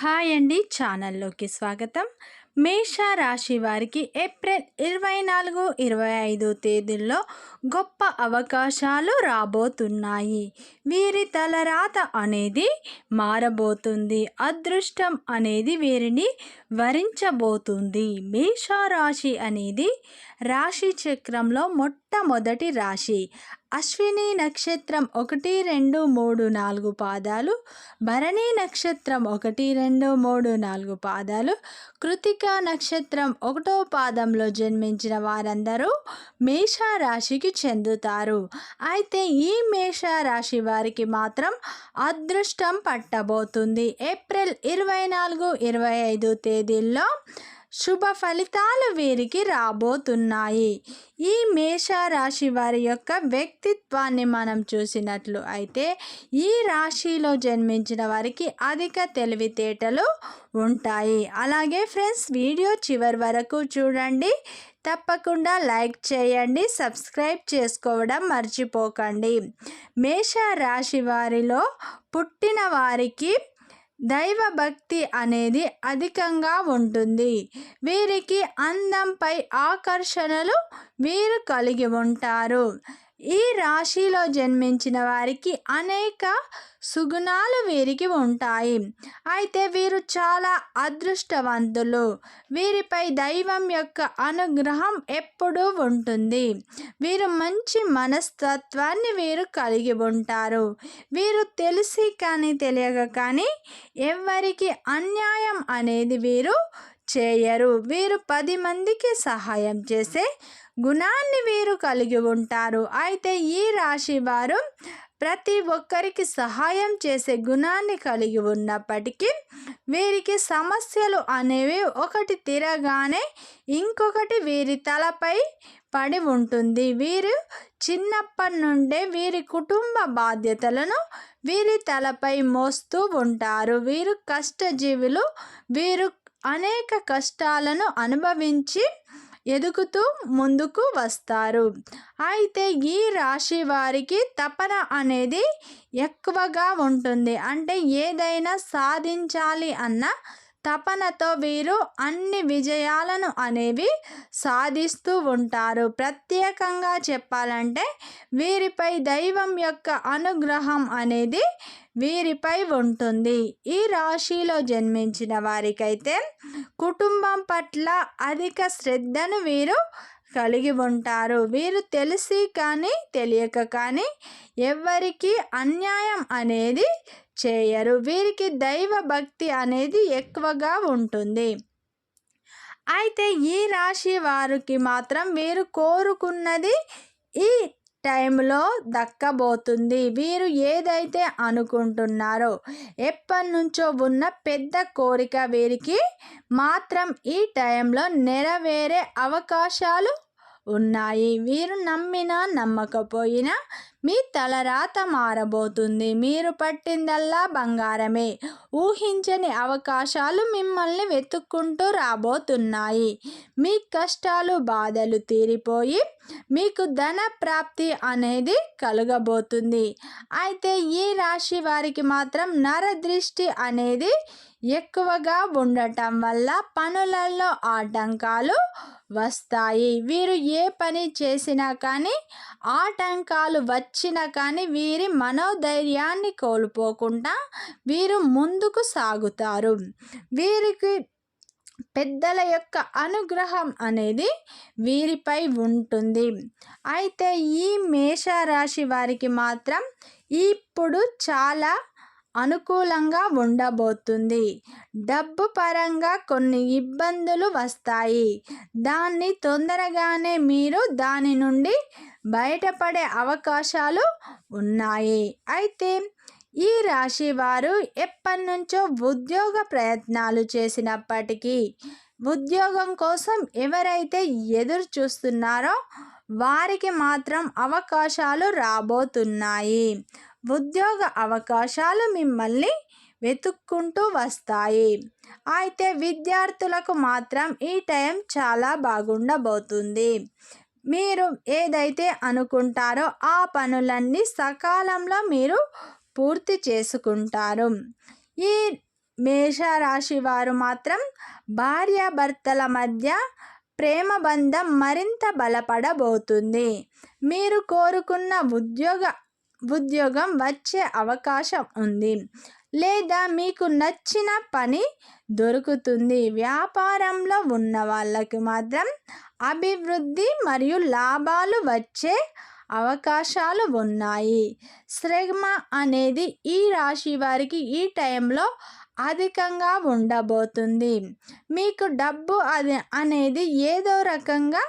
Hi అండి ఛానల్లోకి స్వాగతం. మేష రాశి వారికి ఏప్రిల్ ఇరవై నాలుగు ఇరవై ఐదు తేదీల్లో గొప్ప అవకాశాలు రాబోతున్నాయి. వీరి తలరాత అనేది మారబోతుంది. అదృష్టం అనేది వీరిని వరించబోతుంది. మేష రాశి అనేది రాశి చక్రంలో మొట్టమొదటి రాశి. అశ్విని నక్షత్రం ఒకటి రెండు మూడు నాలుగు పాదాలు భరణి నక్షత్రం ఒకటి రెండు మూడు నాలుగు పాదాలు కృతిక నక్షత్రం ఒకటో పాదంలో జన్మించిన వారందరూ మేషరాశికి చెందుతారు. అయితే ఈ మేషరాశి వారికి మాత్రం అదృష్టం పట్టబోతుంది. ఏప్రిల్ ఇరవై నాలుగు ఇరవై ఐదు తేదీల్లో శుభ ఫలితాలు వీరికి రాబోతున్నాయి. ఈ మేషరాశి వారి యొక్క వ్యక్తిత్వాన్ని మనం చూసినట్లు అయితే ఈ రాశిలో జన్మించిన వారికి అధిక తెలివితేటలు ఉంటాయి. అలాగే ఫ్రెండ్స్ వీడియో చివరి వరకు చూడండి. తప్పకుండా లైక్ చేయండి సబ్స్క్రైబ్ చేసుకోవడం మర్చిపోకండి. మేష రాశి వారిలో పుట్టిన వారికి దైవ భక్తి అనేది అధికంగా ఉంటుంది. వీరికి అందంపై ఆకర్షణలు వీరు కలిగి ఉంటారు. ఈ రాశిలో జన్మించిన వారికి అనేక సుగుణాలు వీరికి ఉంటాయి. అయితే వీరు చాలా అదృష్టవంతులు. వీరిపై దైవం యొక్క అనుగ్రహం ఎప్పుడూ ఉంటుంది. వీరు మంచి మనస్తత్వాన్ని వీరు కలిగి ఉంటారు. వీరు తెలిసి కానీ తెలియక కానీ ఎవరికి అన్యాయం అనేది వీరు చేయరు. వీరు పది మందికి సహాయం చేసే గుణాన్ని వీరు కలిగి ఉంటారు. అయితే ఈ రాశి వారు ప్రతి ఒక్కరికి సహాయం చేసే గుణాన్ని కలిగి ఉన్నప్పటికీ వీరికి సమస్యలు అనేవి ఒకటి తిరగానే ఇంకొకటి వీరి తలపై పడి ఉంటుంది. వీరు చిన్నప్పటి నుండే వీరి కుటుంబ బాధ్యతలను వీరి తలపై మోస్తూ ఉంటారు. వీరు కష్టజీవులు వీరు అనేక కష్టాలను అనుభవించి ఎదుగుతూ ముందుకు వస్తారు. అయితే ఈ రాశి వారికి తపన అనేది ఎక్కువగా ఉంటుంది. అంటే ఏదైనా సాధించాలి అన్న తపనతో వీరు అన్ని విజయాలను అనేవి సాధిస్తూ ఉంటారు. ప్రత్యేకంగా చెప్పాలంటే వీరిపై దైవం యొక్క అనుగ్రహం అనేది వీరిపై ఉంటుంది. ఈ రాశిలో జన్మించిన వారికైతే కుటుంబం పట్ల అధిక శ్రద్ధను వీరు కలిగి ఉంటారు. వీరు తెలిసి కానీ తెలియక కానీ ఎవరికి అన్యాయం అనేది చేయరు. వీరికి దైవ భక్తి అనేది ఎక్కువగా ఉంటుంది. అయితే ఈ రాశి వారికి మాత్రం వీరు కోరుకున్నది ఈ టైంలో దక్కబోతుంది. వీరు ఏదైతే అనుకుంటున్నారో ఎప్పటి నుంచో ఉన్న పెద్ద కోరిక వీరికి మాత్రం ఈ టైంలో నెరవేరే అవకాశాలు ఉన్నాయి. వీరు నమ్మినా నమ్మకపోయినా మీ తలరాత మారబోతుంది. మీరు పట్టిందల్లా బంగారమే. ఊహించని అవకాశాలు మిమ్మల్ని వెతుక్కుంటూ రాబోతున్నాయి. మీ కష్టాలు బాధలు తీరిపోయి మీకు ధన ప్రాప్తి అనేది కలగబోతుంది. అయితే ఈ రాశి వారికి మాత్రం నరదృష్టి అనేది ఎక్కువగా ఉండటం వల్ల పనులలో ఆటంకాలు వస్తాయి. వీరు ఏ పని చేసినా కానీ ఆటంకాలు వచ్చినా కానీ వీరి మనోధైర్యాన్ని కోల్పోకుండా వీరు ముందుకు సాగుతారు. వీరికి పెద్దల యొక్క అనుగ్రహం అనేది వీరిపై ఉంటుంది. అయితే ఈ మేషరాశి వారికి మాత్రం ఇప్పుడు చాలా అనుకూలంగా ఉండబోతుంది. డబ్బు పరంగా కొన్ని ఇబ్బందులు వస్తాయి. దాన్ని తొందరగానే మీరు దాని నుండి బయటపడే అవకాశాలు ఉన్నాయి. అయితే ఈ రాశి వారు ఎప్పటి నుంచో ఉద్యోగ ప్రయత్నాలు చేసినప్పటికీ ఉద్యోగం కోసం ఎవరైతే ఎదురు చూస్తున్నారో వారికి మాత్రం అవకాశాలు రాబోతున్నాయి. ఉద్యోగ అవకాశాలు మిమ్మల్ని వెతుక్కుంటూ వస్తాయి. అయితే విద్యార్థులకు మాత్రం ఈ టైం చాలా బాగుండబోతుంది. మీరు ఏదైతే అనుకుంటారో ఆ పనులన్నీ సకాలంలో మీరు పూర్తి చేసుకుంటారు ఈ మేషరాశి వారు మాత్రం భార్యాభర్తల మధ్య ప్రేమ బంధం మరింత బలపడబోతుంది. మీరు కోరుకున్న ఉద్యోగ ఉద్యోగం వచ్చే అవకాశం ఉంది. లేదా మీకు నచ్చిన పని దొరుకుతుంది. వ్యాపారంలో ఉన్న వాళ్ళకి మాత్రం అభివృద్ధి మరియు లాభాలు వచ్చే అవకాశాలు ఉన్నాయి శ్రమ అనేది ఈ రాశి వారికి ఈ టైంలో అధికంగా ఉండబోతుంది. మీకు డబ్బు అది అనేది ఏదో రకంగా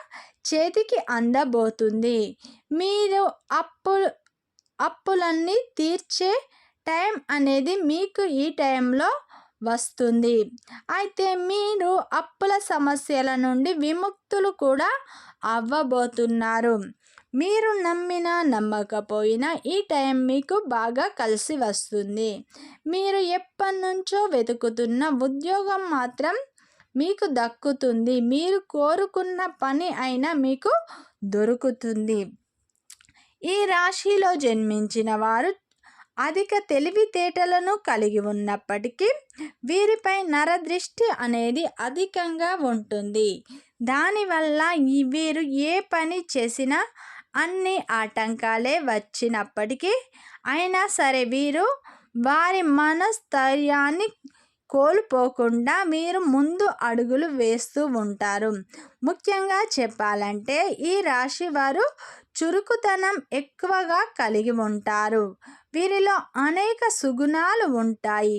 చేతికి అందబోతుంది. మీరు అప్పులు అప్పులన్నీ తీర్చే టైం అనేది మీకు ఈ టైంలో వస్తుంది. అయితే మీరు అప్పుల సమస్యల నుండి విముక్తులు కూడా అవ్వబోతున్నారు. మీరు నమ్మినా నమ్మకపోయినా ఈ టైం మీకు బాగా కలిసి వస్తుంది. మీరు ఎప్పటి నుంచో వెతుకుతున్న ఉద్యోగం మాత్రం మీకు దక్కుతుంది. మీరు కోరుకున్న పని అయినా మీకు దొరుకుతుంది. ఈ రాశిలో జన్మించిన వారు అధిక తెలివితేటలను కలిగి ఉన్నప్పటికీ వీరిపై నరదృష్టి అనేది అధికంగా ఉంటుంది. దానివల్ల ఈ వీరు ఏ పని చేసినా అన్ని ఆటంకాలే వచ్చినప్పటికీ అయినా సరే వీరు వారి మనస్థైర్యాన్ని కోల్పోకుండా మీరు ముందు అడుగులు వేస్తూ ఉంటారు. ముఖ్యంగా చెప్పాలంటే ఈ రాశి వారు చురుకుతనం ఎక్కువగా కలిగి ఉంటారు. వీరిలో అనేక సుగుణాలు ఉంటాయి.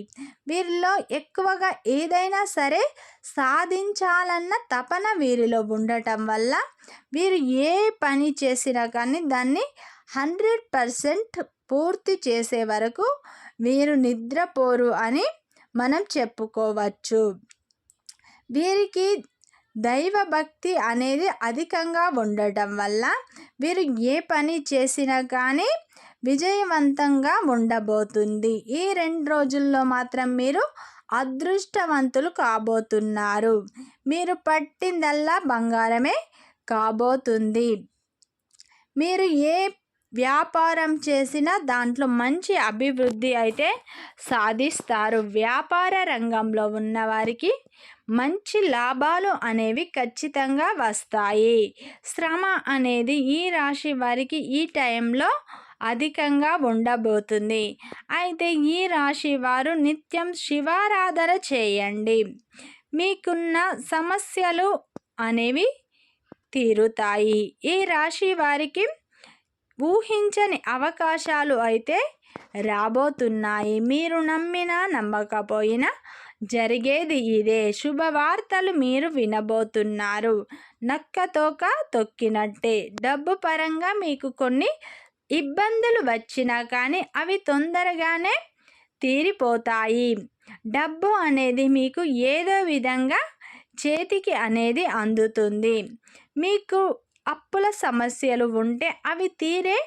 వీరిలో ఎక్కువగా ఏదైనా సరే సాధించాలన్న తపన వీరిలో ఉండటం వల్ల వీరు ఏ పని చేసినా కానీ దాన్ని హండ్రెడ్ పర్సెంట్ పూర్తి చేసే వరకు వీరు నిద్రపోరు అని మనం చెప్పుకోవచ్చు. వీరికి దైవభక్తి అనేది అధికంగా ఉండటం వల్ల వీరు ఏ పని చేసినా కానీ విజయవంతంగా ఉండబోతుంది. ఈ రెండు రోజుల్లో మాత్రం మీరు అదృష్టవంతులు కాబోతున్నారు. మీరు పట్టిందల్లా బంగారమే కాబోతుంది. మీరు ఏ వ్యాపారం చేసిన దాంట్లో మంచి అభివృద్ధి అయితే సాధిస్తారు. వ్యాపార రంగంలో ఉన్నవారికి మంచి లాభాలు అనేవి ఖచ్చితంగా వస్తాయి. శ్రమ అనేది ఈ రాశి వారికి ఈ టైంలో అధికంగా ఉండబోతుంది. అయితే ఈ రాశి వారు నిత్యం శివారాధన చేయండి. మీకున్న సమస్యలు అనేవి తీరుతాయి. ఈ రాశి వారికి ఊహించని అవకాశాలు అయితే రాబోతున్నాయి. మీరు నమ్మినా నమ్మకపోయినా జరిగేది ఇదే. శుభవార్తలు మీరు వినబోతున్నారు. నక్కతోక తొక్కినట్టే. డబ్బు పరంగా మీకు కొన్ని ఇబ్బందులు వచ్చినా కానీ అవి తొందరగానే తీరిపోతాయి. డబ్బు అనేది మీకు ఏదో విధంగా చేతికి అనేది అందుతుంది. మీకు అప్పుల సమస్యలు ఉంటే అవి తీరే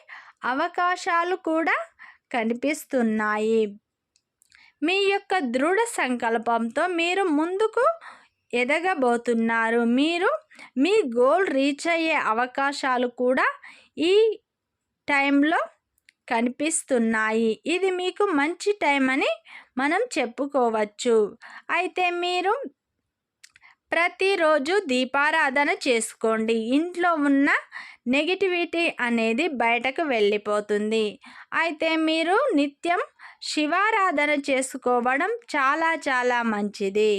అవకాశాలు కూడా కనిపిస్తున్నాయి. మీ యొక్క దృఢ సంకల్పంతో మీరు ముందుకు ఎదగబోతున్నారు. మీరు మీ గోల్ రీచ్ అయ్యే అవకాశాలు కూడా ఈ టైంలో కనిపిస్తున్నాయి. ఇది మీకు మంచి టైం అని మనం చెప్పుకోవచ్చు. అయితే మీరు ప్రతిరోజు దీపారాధన చేసుకోండి. ఇంట్లో ఉన్న నెగిటివిటీ అనేది బయటకు వెళ్ళిపోతుంది. అయితే మీరు నిత్యం శివారాధన చేసుకోవడం చాలా చాలా మంచిది.